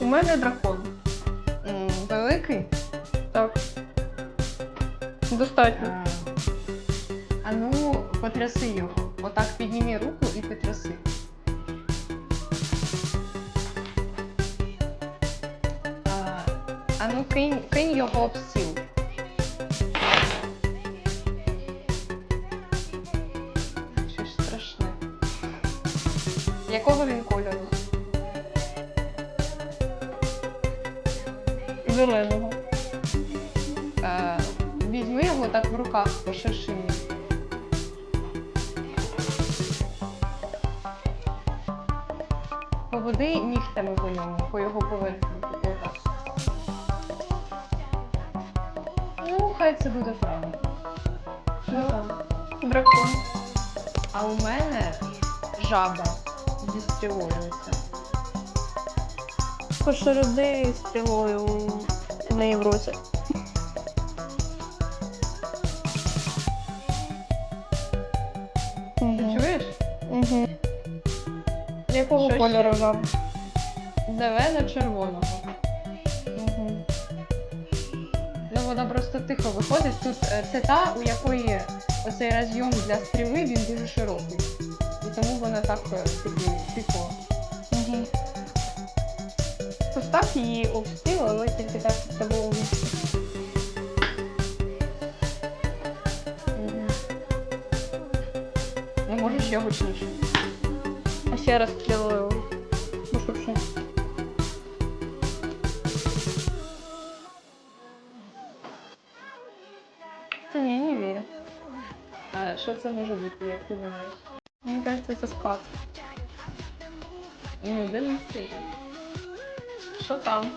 У мене дракон. М, Великий? Так. Достатньо. А, а ну, потряси його. Отак підніми руку і потряси. А, а ну кинь, кинь його об стіл. Щось страшне. Якого він кольору? Зеленого. Е, візьми його так в руках по шершині. Поводи нігтями по ньому, по його поверхні. Ну, хай це буде правильно. Там? Дракон. А у мене жаба зі ця. Посереди стрілою в неї в році. Ти Угу. чуєш? Угу. Якого Щось- кольору жаба? Зелено червоного. Угу. Ну, вона просто тихо виходить. Тут е, це та, у якої оцей розйом для стріли він дуже широкий. І тому вона так е, типу, тихо. Угу. Постав її об стіл, але тільки так увійти. Ну, може ще гучніше. А ще раз. Ні, не вірю. А що це може бути, як ти думаєш? Мені кажется, це склад. Ну, де не Що там?